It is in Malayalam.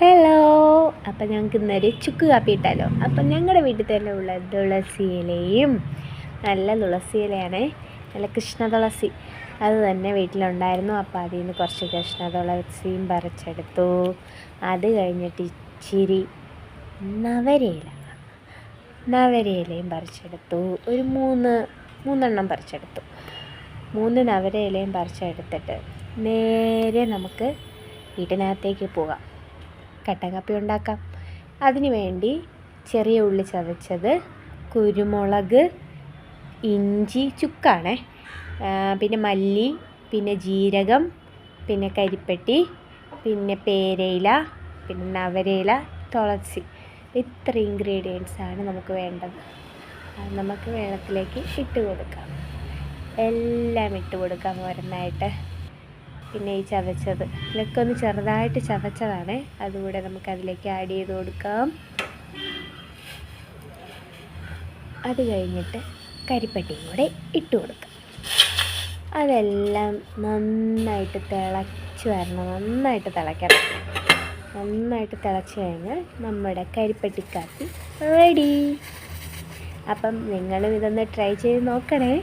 ഹലോ അപ്പം ഞങ്ങൾക്ക് ഇന്നൊരു ചുക്ക് കാപ്പി ഇട്ടാലോ അപ്പം ഞങ്ങളുടെ വീട്ടിൽ തന്നെ ഉള്ള തുളസി ഇലയും നല്ല തുളസി ഇലയാണ് നല്ല കൃഷ്ണ തുളസി. അത് തന്നെ വീട്ടിലുണ്ടായിരുന്നു. അപ്പോൾ അതിൽ നിന്ന് കുറച്ച് കൃഷ്ണ തുളസിയും പറിച്ചെടുത്തു. അത് കഴിഞ്ഞിട്ട് ഇച്ചിരി നവരയില നവരയിലയും പറിച്ചെടുത്തു. ഒരു മൂന്ന് മൂന്നെണ്ണം പറിച്ചെടുത്തു. മൂന്ന് നവരയിലയും പറിച്ചെടുത്തിട്ട് നേരെ നമുക്ക് വീട്ടിനകത്തേക്ക് പോകാം. കട്ടൻ കാപ്പി ഉണ്ടാക്കാം അതിനുവേണ്ടി ചെറിയ ഉള്ളി ചതച്ചത് കുരുമുളക് ഇഞ്ചി ചുക്കാണേ. പിന്നെ മല്ലി പിന്നെ ജീരകം പിന്നെ കരിപ്പെട്ടി പിന്നെ പേരയില പിന്നെ നവരയില തുളസി. ഇത്ര ഇൻഗ്രീഡിയൻസാണ് നമുക്ക് വേണ്ടത്. അത് നമുക്ക് വെള്ളത്തിലേക്ക് ഇട്ട് കൊടുക്കാം. എല്ലാം ഇട്ട് കൊടുക്കാം ഓരോന്നായിട്ട് പിന്നെ ഈ ചതച്ചത്. ഇതൊക്കെ ഒന്ന് ചെറുതായിട്ട് ചതച്ചതാണ്. അതുകൂടെ നമുക്ക് അതിലേക്ക് ആഡ് ചെയ്ത് കൊടുക്കാം. അത് കഴിഞ്ഞിട്ട് കരിപ്പട്ടിയും കൂടെ ഇട്ട് കൊടുക്കാം. അതെല്ലാം നന്നായിട്ട് തിളച്ച് വരണം. നന്നായിട്ട് തിളയ്ക്കണം. നന്നായിട്ട് തിളച്ച് കഴിഞ്ഞാൽ നമ്മുടെ കരിപ്പട്ടിക്കാപ്പി റെഡി അപ്പം നിങ്ങളും ഇതൊന്ന് ട്രൈ ചെയ്ത് നോക്കണേ.